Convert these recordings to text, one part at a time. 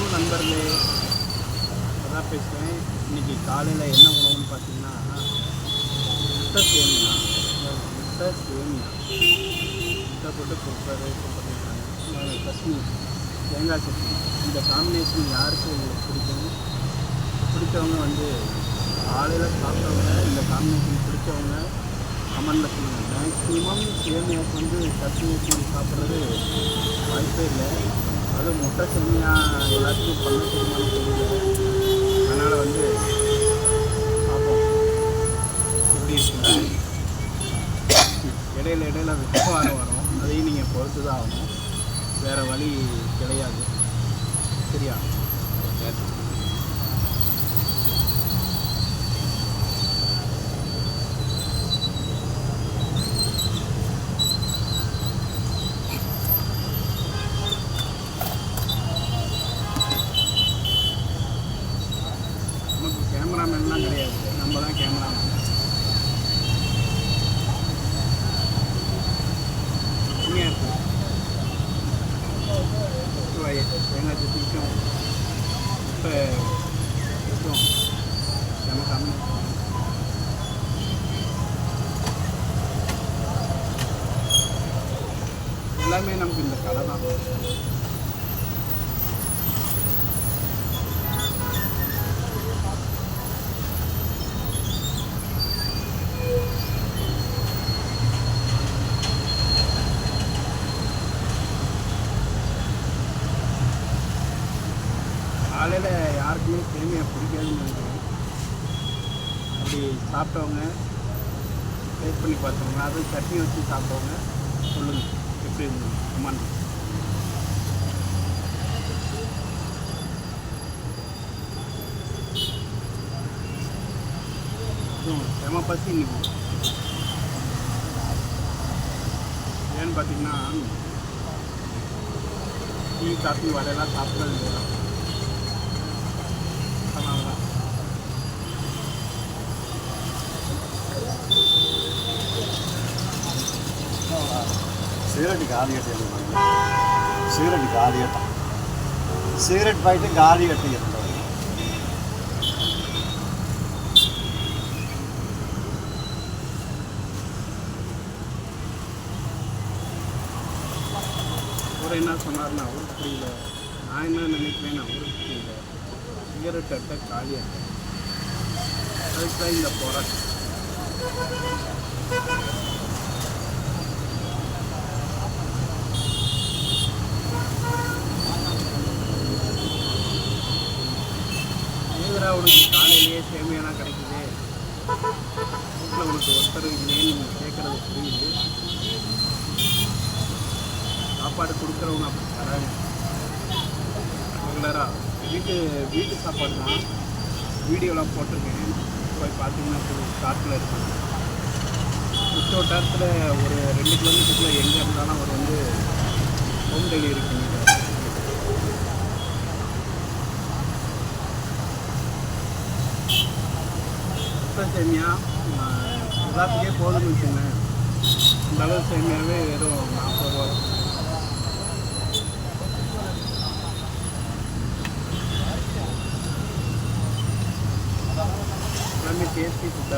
வணக்கம் நண்பர்களே. அதான் பேசுகிறேன் இன்னைக்கு காலையில் என்ன உணவுன்னு பார்த்தீங்கன்னா முட்டை சேமியா. முட்டை சேமியா. முட்டை போட்டு கொடுப்பாரு கொடுப்பாங்க சட்னி தேங்காய் சட்னி. இந்த காம்பினேஷன் யாருக்கு உங்களுக்கு பிடிக்கும் பிடிச்சவங்க வந்து காலையில் சாப்பிட்டவங்க இந்த காம்பினேஷன் பிடிச்சவங்க கமெண்டில் சொல்லுங்கள் மேக்ஸிமம் சேமியாவுக்கு வந்து சட்னி ஊற்றி சாப்பிட்றது வாய்ப்பே இல்லை. அது முட்டை செம்மையாக எல்லாத்துக்கும் பண்ண தெரியுமான்னு தெரியல அதனால் வந்து பார்ப்போம். எப்படி இருக்குங்க இடையில இடையில வியாபாரம் வரும். அதையும் நீங்கள் பொறுத்து தான் ஆகணும். வேறு வழி கிடையாது. சரியா? நமக்கு கேமராமேன்லாம் கிடையாது நம்ம தான் கேமராமேன் கம்மியாக இருக்கு வய தேங்காய் சட்னிக்கும் இப்போ இருக்கும் நம்ம கம்மி எல்லாமே நமக்கு இந்த கடை தான். காலையில் யாருக்குமே சேமியா பிடிக்காதுன்னு நினைக்கிறேன். அப்படி சாப்பிட்டவங்க டேஸ்ட் பண்ணி பார்த்தவங்க அதுவும் சட்னி வச்சு சாப்பிட்டவங்க சொல்லுங்கள் எப்படி இருந்தது கமான் செம பசி இன்னைக்கு ஏன்னு பார்த்தீங்கன்னா டீ காஃபி வடையெல்லாம் சாப்பிட்றது இல்லையா அதனால సిగరెట్ గాలి కట్టేది సిగరెట్ గాలి కట్ట సిగరెట్ బయట గాలి కట్టి அவர் என்ன சொன்னார்னா அவருக்கு புரியல நான் என்ன நினைக்கிறேன்னு அவருக்கு புரியல சிகரெட் அட்டை காலி அட்டை அதுக்கு தான் இந்த போராட்டம் ஏதுடா உனக்கு காலையிலேயே சேமியானா கிடைக்குது. வீட்டில் உனக்கு ஒருத்தர் இல்லைன்னு கேட்குறது புரியுது. சாப்பாடு கொடுக்குறவங்க அப்படி தராங்க. ரெகுலராக வீட்டு வீட்டு சாப்பாடு தான். வீடியோலாம் போட்டிருக்கேன். போய் பார்த்தீங்கன்னா காட்டில் இருக்காங்க சுற்று வட்டாரத்தில் ஒரு ரெண்டு கிலோமீட்டருக்குள்ளே எங்கே இருந்தாலும் அவர் வந்து ஹோம் டெலிவரி பண்ணிடுறாரு ರಕ್ತಜನ್ಯ ಉದಾಹರಣೆಗೆ ಕೋಲ್ಡ್ ಮೆಣಸಿನ ದಳಸೇಮ್ಯವೇ ಏರೋ ನಾಲ್ಕು ಟೇಸ್ಟಿ ಫುಡ್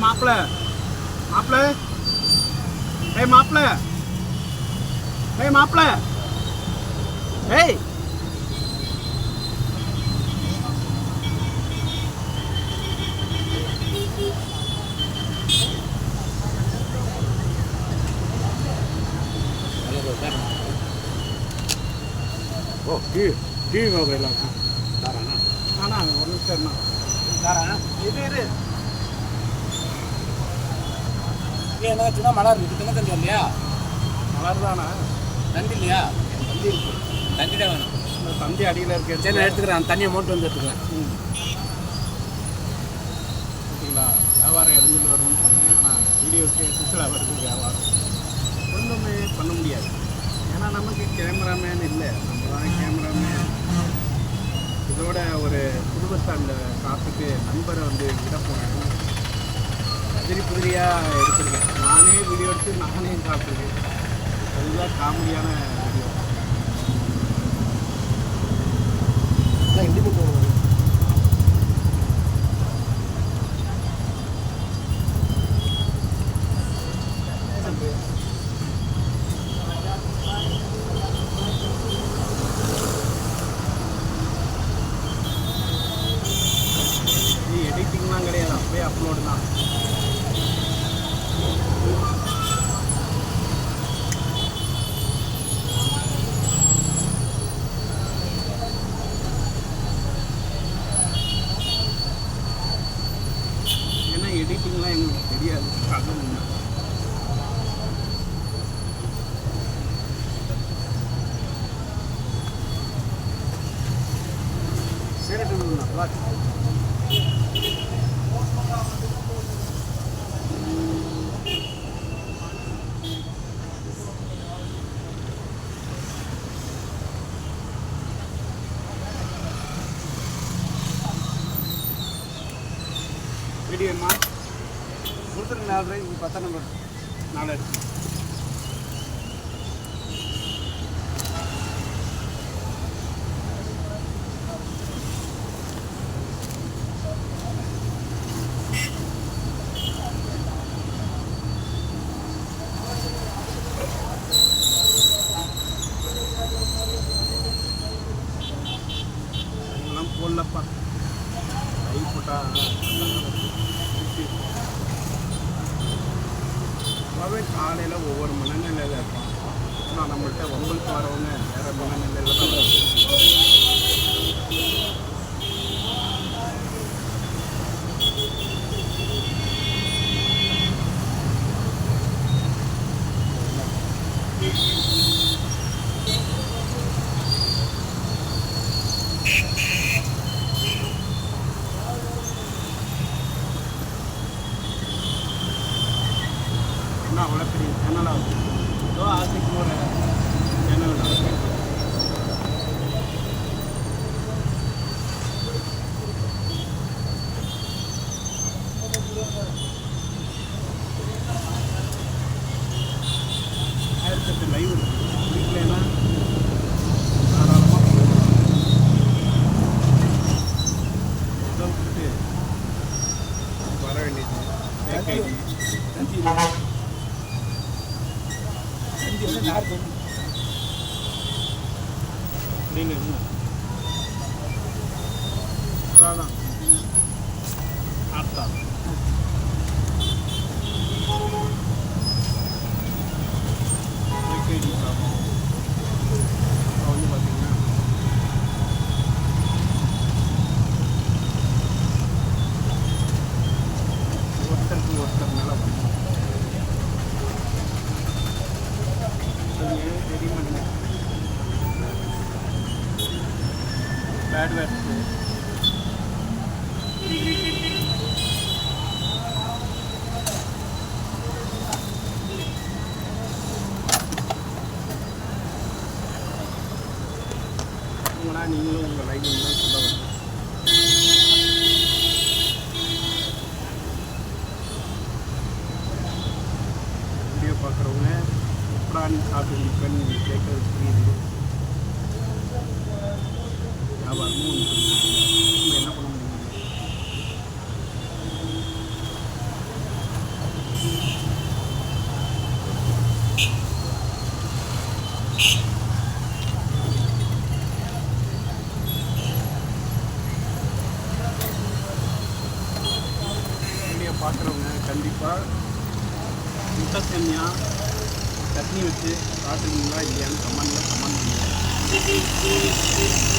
ஏய் மாப்பிள மாப்பிள ஏய் மாப்பிள ஏய் மாப்பிள ஏய் ஓ டிவி டிவி மொபைலாம் தாராண்ணா ஆனா ஒரு நிமிஷம் என்ன தாராண்ணா இது இது என்னாச்சுன்னா மலர் இருக்கு. தின தந்தி இல்லையா மலர் தானே. தந்தி இல்லையா? தந்தி இருக்கு. தந்தி தான் வேணும் தந்தி அடியில் இருக்க. சரி நான் எடுத்துக்கிறேன். தண்ணியை மோட்டு வந்து எடுத்துக்கிறேன். ம். ஓகேங்களா? வியாபாரம் இடைஞ்சல் வரும்னு சொன்னேன். ஆனால் வீடியோக்கு சுற்றுலா வருது வியாபாரம். ஒன்றுமே பண்ண முடியாது. ஏன்னா நமக்கு கேமராமேன் இல்லை. நம்ம தான் கேமராமேன் இதோட ஒரு குடும்பத்தாண்ட காசுக்கு நண்பரை வந்து விட போனேன் புதிரி புதிரியாக எடுத்திருக்கேன். நானே வீடியோ எடுத்து நானே சாப்பிட்ருக்கேன் அதுதான் காமெடியான வீடியோ எப்படி போடுவோம் சீரட்டு வா வீடியோமா கொடுத்துருங்க நாலு ரூபாய் பத்தாம் நம்பர் நாலு இருக்கு அதெல்லாம் போடலப்பா கை போட்டா அப்பாவே காலையில் ஒவ்வொரு மனநிலையில் இருப்பான் ஆனால் நம்மள்கிட்ட உங்களுக்கு வரவங்க வேறு மனநிலையில் தான் அவ்வளோ பெரிய சேனலாக வச்சு ஏதோ ஆசைக்கு ஒரு Nada. Nem mesmo. உங்களா நீங்களும் உங்கள் லைஃப் தான் சொல்ல வேண்டும் வீடியோ பார்க்குறவங்க எப்படான்னு சாப்பிட்டு நீங்கள் கேட்கறது புரியுது வியாபாரமும் ஒன்று நம்ம என்ன பண்ண முடியும் வீடியோ பார்க்குறவங்க கண்டிப்பாக முட்டை இல்லையான்னு கமெண்டில் கமெண்ட் பண்ணுங்க.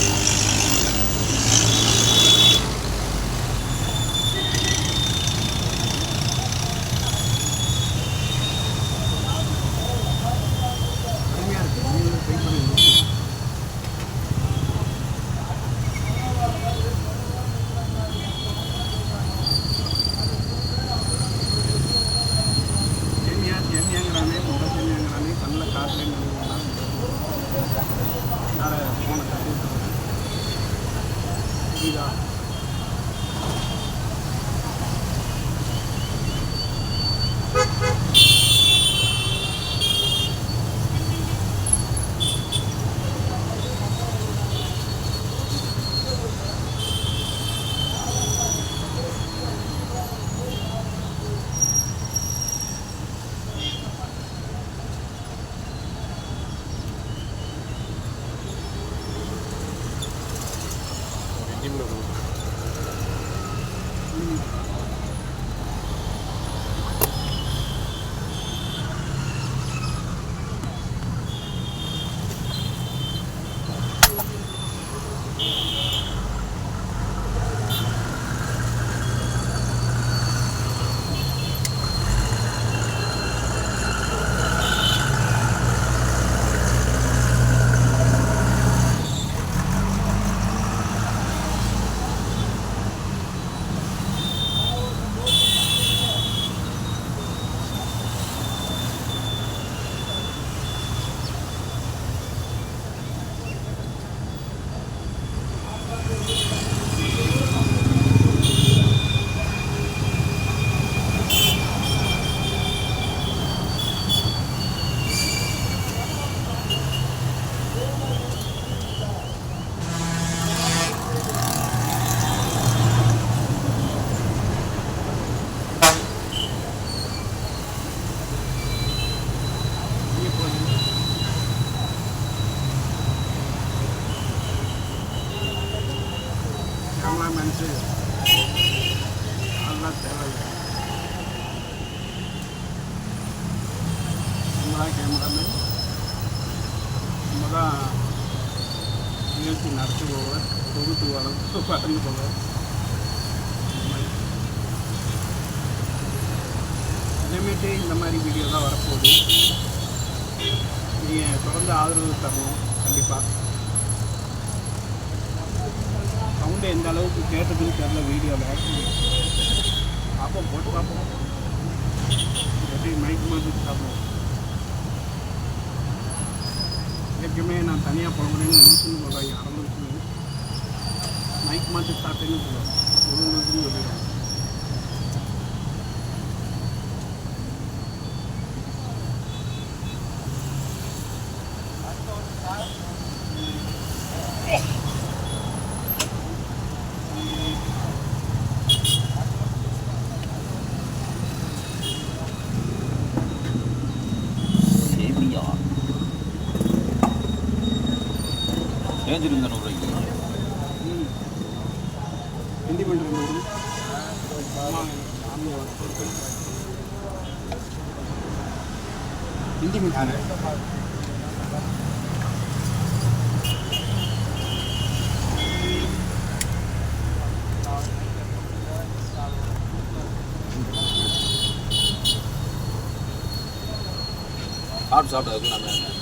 தான் நிகழ்ச்சி நடத்துபவர் தொகுத்து வளர்த்து வழங்குபவர் இனிமேட்டு இந்த மாதிரி. வீடியோ தான் வரப்போகுது. நீங்கள் தொடர்ந்து ஆதரவு தரணும். கண்டிப்பாக சவுண்டு எந்த அளவுக்கு கேட்டதுன்னு தெரில வீடியோவில் பார்ப்போம் போட்டு பார்ப்போம். எப்படி மைக் மாதிரி சாப்பிடுவோம். வரைக்குமே நான் தனியாக புலம்புறேன்னு லூசுன்னு சொல்கிறாங்க அரை மைக் மாற்றி சாப்பிட்டேன்னு சொல்லுவாங்க ஒரு லூசுன்னு சொல்லிடுவாங்க சேமியா ஏந்திருந்த நூறுக்கு ம் ஹிந்தி பண்ணுறது ஹிந்தி மிட்டாய் சாப்பிட்டு சாப்பிட்டதுக்கு நம்ம